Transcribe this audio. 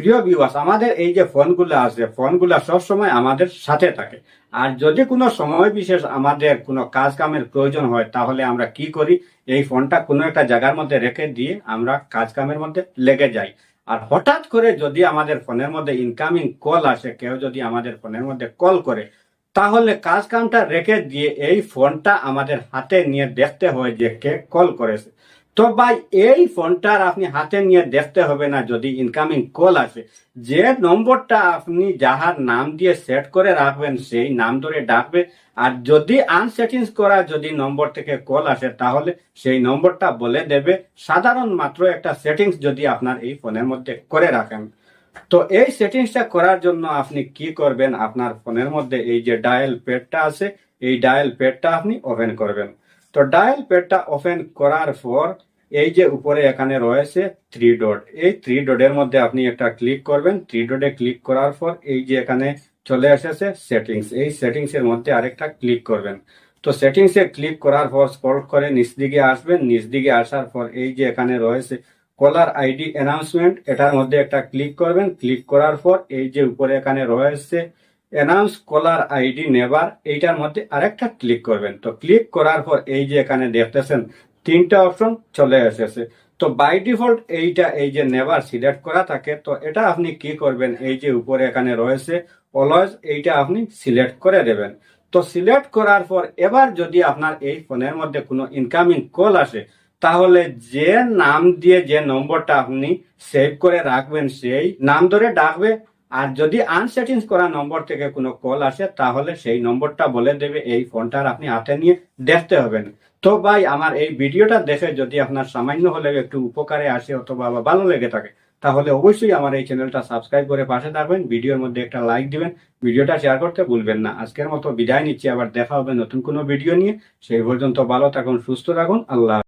প্রিয় ভিউয়ার্স আমাদের এই যে ফোনগুলো আছে, ফোনগুলো সবসময় আমাদের সাথে থাকে। আর যদি কোনো সময় বিশেষ আমাদের কোনো কাজ কামের প্রয়োজন হয়, তাহলে আমরা কি করি? এই ফোনটা কোনো একটা জায়গার মধ্যে রেখে দিয়ে আমরা কাজ কামের মধ্যে লেগে যাই। আর হঠাৎ করে যদি আমাদের ফোনের মধ্যে ইনকামিং কল আসে, কেউ যদি আমাদের ফোনের মধ্যে কল করে, তাহলে কাজ কামটা রেখে দিয়ে এই ফোনটা আমাদের হাতে নিয়ে দেখতে হয় যে কে কল করেছে। তো ভাই, এই ফোনটার আপনি হাতে নিয়ে দেখতে হবে না যদি ইনকামিং কল আসে। যে নম্বরটা আপনি যাহার নাম দিয়ে সেট করে রাখবেন, সেই নাম ধরে ডাকবে। আর যদি আনসেটিংস করা যদি নম্বর থেকে কল আসে, তাহলে সেই নম্বরটা বলে দেবে। সাধারণ মাত্র একটা সেটিংস যদি আপনার এই ফোনের মধ্যে করে রাখেন। তো এই সেটিংসটা করার জন্য আপনি কি করবেন? আপনার ফোনের মধ্যে এই যে ডায়াল প্যাডটা আছে, এই ডায়াল প্যাডটা আপনি ওপেন করবেন। তো ডায়াল প্যাডটা ওপেন করার পর এই যে উপরে এখানে রয়েছে থ্রি ডট এই থ্রি ডটের মধ্যে আপনি একটা ক্লিক করবেন। থ্রি ডটে ক্লিক করার পর এই যে এখানে চলে এসেছে সেটিংস এই সেটিংস এর মধ্যে আরেকটা ক্লিক করবেন। তো সেটিংস এ ক্লিক করার পর স্ক্রল করে নিচ দিকে আসবেন। নিচ দিকে আসার পর এই যে এখানে রয়েছে কলার আইডি অ্যানাউন্সমেন্ট এটার মধ্যে একটা ক্লিক করবেন। ক্লিক করার পর এই যে উপরে এখানে রয়েছে অ্যানাউন্স কলার আইডি নেবার এইটার মধ্যে আরেকটা ক্লিক করবেন। তো ক্লিক করার পর এই যে এখানে দেখতেছেন, তিনটা অপশন চলে এসেছে। তো বাই ডিফল্ট এইটা এই যে নেভার সিলেক্ট করা থাকে, তো এটা আপনি কি করবেন? এই যে উপরে এখানে রয়েছে অলওয়েজ এইটা আপনি সিলেক্ট করে দেবেন। তো সিলেক্ট করার পর এবার যদি আপনার এই ফোনের মধ্যে কোনো ইনকামিং কল আসে, তাহলে যে নাম দিয়ে যে নম্বরটা আপনি সেভ করে রাখবেন, সেই নাম ধরে ডাকবে। আর যদি আনসেটিংস করা নম্বর থেকে কোনো কল আসে, তাহলে সেই নম্বরটা বলে দেবে, এই ফোনটার আপনি হাতে নিয়ে দেখতে হবে না তো ভাই, আমার এই ভিডিওটা দেখে যদি আপনার সামান্য হলে একটু উপকারে আসে অথবা ভালো লেগে থাকে, তাহলে অবশ্যই আমার এই চ্যানেলটা সাবস্ক্রাইব করে পাশে থাকবেন, ভিডিওর মধ্যে একটা লাইক দিবেন, ভিডিওটা শেয়ার করতে ভুলবেন না। আজকের মতো বিদায় নিচ্ছি, আবার দেখা হবে নতুন কোনো ভিডিও নিয়ে। সেই পর্যন্ত ভালো থাকুন, সুস্থ থাকুন, আল্লাহ